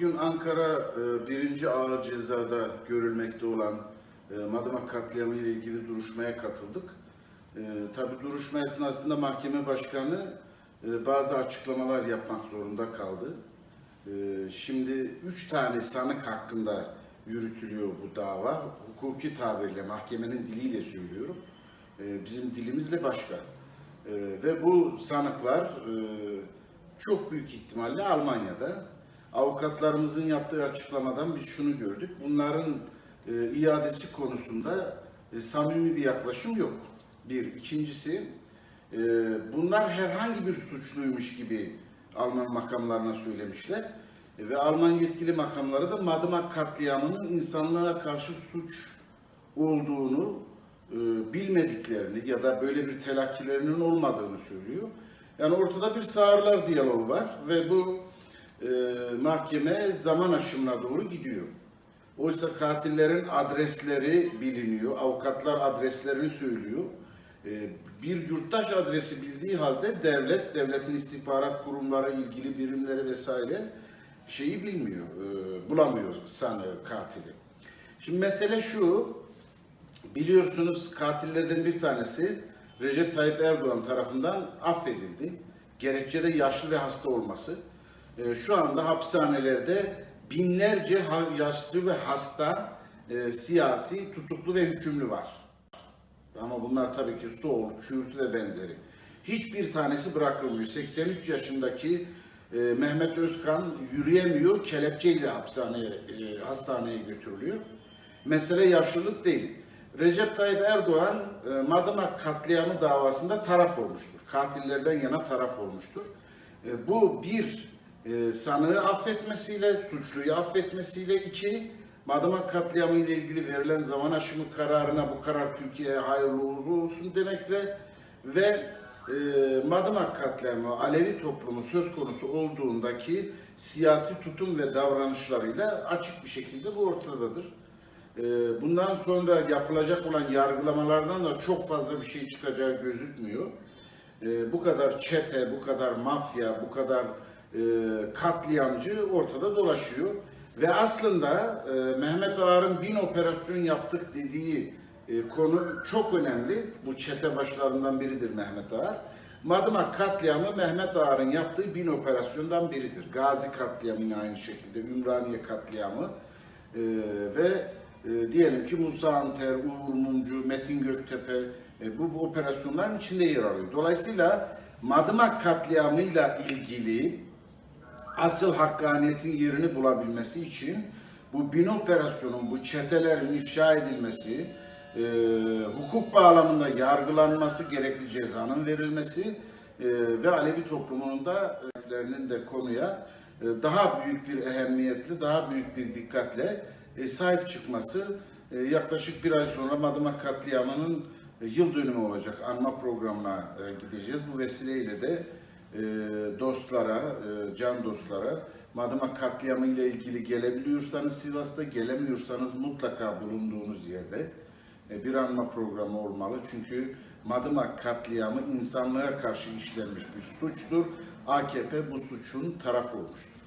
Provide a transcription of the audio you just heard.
Bugün Ankara e, birinci ağır cezada görülmekte olan e, Madımak katliamı ile ilgili duruşmaya katıldık. E, Tabi duruşma esnasında mahkeme başkanı e, bazı açıklamalar yapmak zorunda kaldı. E, Şimdi üç tane sanık hakkında yürütülüyor bu dava. Hukuki tabirle, mahkemenin diliyle söylüyorum. E, Bizim dilimizle başka. E, Ve bu sanıklar e, çok büyük ihtimalle Almanya'da. Avukatlarımızın yaptığı açıklamadan biz şunu gördük. Bunların e, iadesi konusunda e, samimi bir yaklaşım yok. Bir. ikincisi e, bunlar herhangi bir suçluymuş gibi Alman makamlarına söylemişler. E, ve Alman yetkili makamları da Madımak katliamının insanlığa karşı suç olduğunu e, bilmediklerini ya da böyle bir telakkilerinin olmadığını söylüyor. Yani ortada bir sağırlar diyaloğu var ve bu e, mahkeme zaman aşımına doğru gidiyor. Oysa katillerin adresleri biliniyor, avukatlar adreslerini söylüyor. E, bir yurttaş adresi bildiği halde devlet, devletin istihbarat kurumları, ilgili birimleri vesaire şeyi bilmiyor, e, bulamıyor sanığı, katili. Şimdi mesele şu, Biliyorsunuz katillerden bir tanesi Recep Tayyip Erdoğan tarafından affedildi. Gerekçe de yaşlı ve hasta olması. Ee, Şu anda hapishanelerde binlerce yaşlı ve hasta e, siyasi tutuklu ve hükümlü var. Ama bunlar tabii ki sol, Kürt ve benzeri. Hiçbir tanesi bırakılmıyor. 83 yaşındaki e, Mehmet Özkan yürüyemiyor, kelepçeyle hapishaneye, e, hastaneye götürülüyor. Mesele yaşlılık değil. Recep Tayyip Erdoğan e, Madımak katliamı davasında taraf olmuştur. Katillerden yana taraf olmuştur. E, bu bir e, sanığı affetmesiyle, suçluyu affetmesiyle iki Madımak katliamı ile ilgili verilen zaman aşımı kararına bu karar Türkiye'ye hayırlı olsun demekle ve e, Madımak katliamı Alevi toplumu söz konusu olduğundaki siyasi tutum ve davranışlarıyla açık bir şekilde bu ortadadır. E, bundan sonra yapılacak olan yargılamalardan da çok fazla bir şey çıkacağı gözükmüyor. E, bu kadar çete, bu kadar mafya, bu kadar e, katliamcı ortada dolaşıyor. Ve aslında e, Mehmet Ağar'ın bin operasyon yaptık dediği e, konu çok önemli. Bu çete başlarından biridir Mehmet Ağar. Madımak katliamı Mehmet Ağar'ın yaptığı bin operasyondan biridir. Gazi katliamı yine aynı şekilde, Ümraniye katliamı ve diyelim ki Musa Anter, Uğur Mumcu, Metin Göktepe bu, bu operasyonların içinde yer alıyor. Dolayısıyla Madımak katliamıyla ilgili asıl hakkaniyetin yerini bulabilmesi için bu bin operasyonun, bu çetelerin ifşa edilmesi, e, hukuk bağlamında yargılanması, gerekli cezanın verilmesi e, ve Alevi toplumunun da de konuya e, daha büyük bir ehemmiyetle, daha büyük bir dikkatle e, sahip çıkması e, yaklaşık bir ay sonra Madımak katliamının e, yıl dönümü olacak. Anma programına e, gideceğiz. Bu vesileyle de e, dostlara, e, can dostlara Madımak katliamı ile ilgili gelebiliyorsanız Sivas'ta, gelemiyorsanız mutlaka bulunduğunuz yerde e, bir anma programı olmalı. Çünkü Madımak katliamı insanlığa karşı işlenmiş bir suçtur. AKP bu suçun tarafı olmuştur.